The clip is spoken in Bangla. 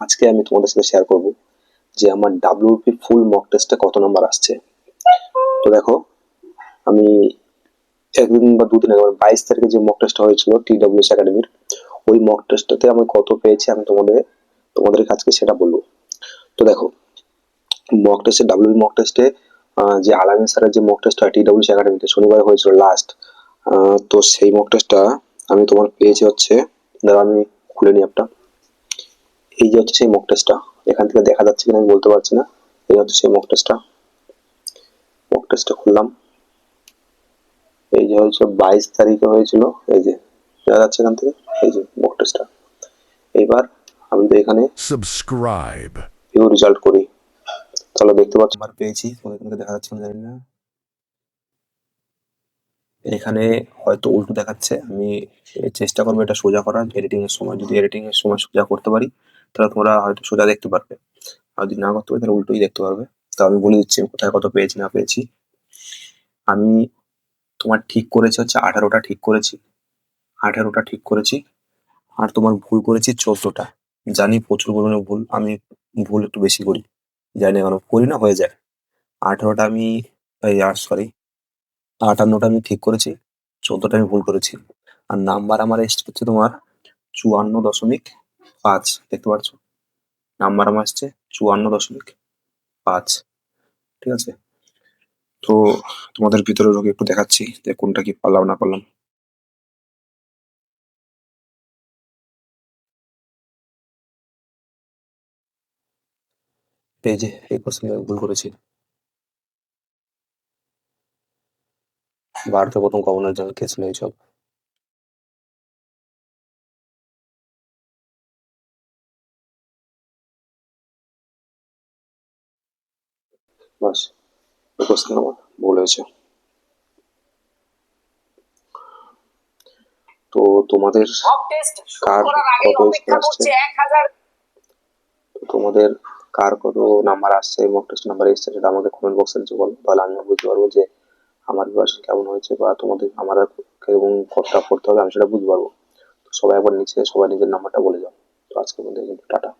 আজকে আমি তোমাদের সাথে শেয়ার করব যে আমার ডাব্লিউপি ফুল মক টেস্টে কত নাম্বার আসছে। তো দেখো, আমি একদিন বা দুদিন আগে মানে বাইশ তারিখে যে মক টেস্টটা হয়েছিল টি ডাব্লিউএস একাডেমির ওই মক টেস্টটাতে আমি কত পেয়েছি আমি তোমাদের তোমাদের আজকে সেটা বলব। তো দেখো মক টেস্টে ডাব্লিউ মক টেস্টে যে আলামিন স্যারের যে মক টেস্ট হয় টি ডাব্লিউএস একাডেমিতে শনিবার হয়েছিল লাস্ট তো সেই মক টেস্টটা আমি তোমার পেয়েছি হচ্ছে ধরো আমি খুলে নিই একটা এই যে হচ্ছে সেই মক টেস্টটা এখান থেকে দেখা যাচ্ছে কিনা আমি বলতে পারছি না। এই হচ্ছে সেই মক টেস্টটা মক টেস্টটা খুললাম। এই যে হয়েছিল বাইশ তারিখে হয়েছিল এই যে দেখা যাচ্ছে এখান থেকে এই যে মক টেস্টটা এইবার আমি তো এখানে subscribe, ভিউ রেজাল্ট করি তাহলে দেখতে পাচ্ছ আমার পেয়েছি এখানে দেখা যাচ্ছে কিনা জানি না। এখানে হয়তো উল্টো দেখাচ্ছে আমি চেষ্টা করব এটা সোজা করার এডিটিং এর সময় যদি এডিটিং এর সময় সোজা করতে পারি। তাহলে তোমরা হয়তো সোজা দেখতে পারবে। আর যদি না করতে পারি, তাহলে উল্টোই দেখতে পারবে। তো আমি বলে দিচ্ছি কোথায় কত পেয়েছি, না পেয়েছি। আমি তোমার ঠিক করেছি হচ্ছে আঠারোটা ঠিক করেছি। আঠারোটা ঠিক করেছি। আর তোমার ভুল করেছি চোদ্দটা। জানি প্রচুর পরিমাণে ভুল, আমি ভুল একটু বেশি করি। জানি না কেন, করি না, হয়ে যায়। আঠারোটা আমি আর সরি আটান্নটা আমি ঠিক করেছি, চোদ্দটা আমি ভুল করেছি। আর নাম্বার আমার এসছে তোমার চুয়ান্ন দশমিক পাঁচ, দেখতে পাচ্ছ? নাম্বার আমার আসছে চুয়ান্ন দশমিক পাঁচ। ঠিক আছে? তো তোমাদের ভিতরে ঢুকে একটু দেখাচ্ছি যে কোনটা কি পারলাম, না পারলাম। যে, এই কোশ্চেন ভুল করেছি। ভারতের প্রথম গভর্নর জেনারেল কে ছিল এইসব বাস কোশ্চেন আমার ভুল হয়েছে তো তোমাদের কার কত আসছে? তোমাদের কার কত নাম্বার আসছে মক টেস্ট নাম্বার এসছে সেটা আমাকে কমেন্ট বক্সে নিচে বলো তাহলে আমি বুঝতে পারব যে আমার প্রিপারেশন কেমন হয়েছে বা তোমাদের আমার কেমন কতটা পড়তে হবে আমি সেটা বুঝতে পারব তো সবাই একবার নিচে সবাই নিজের নাম্বারটা বলে যাও তো আজকের মধ্যে কিন্তু টাটা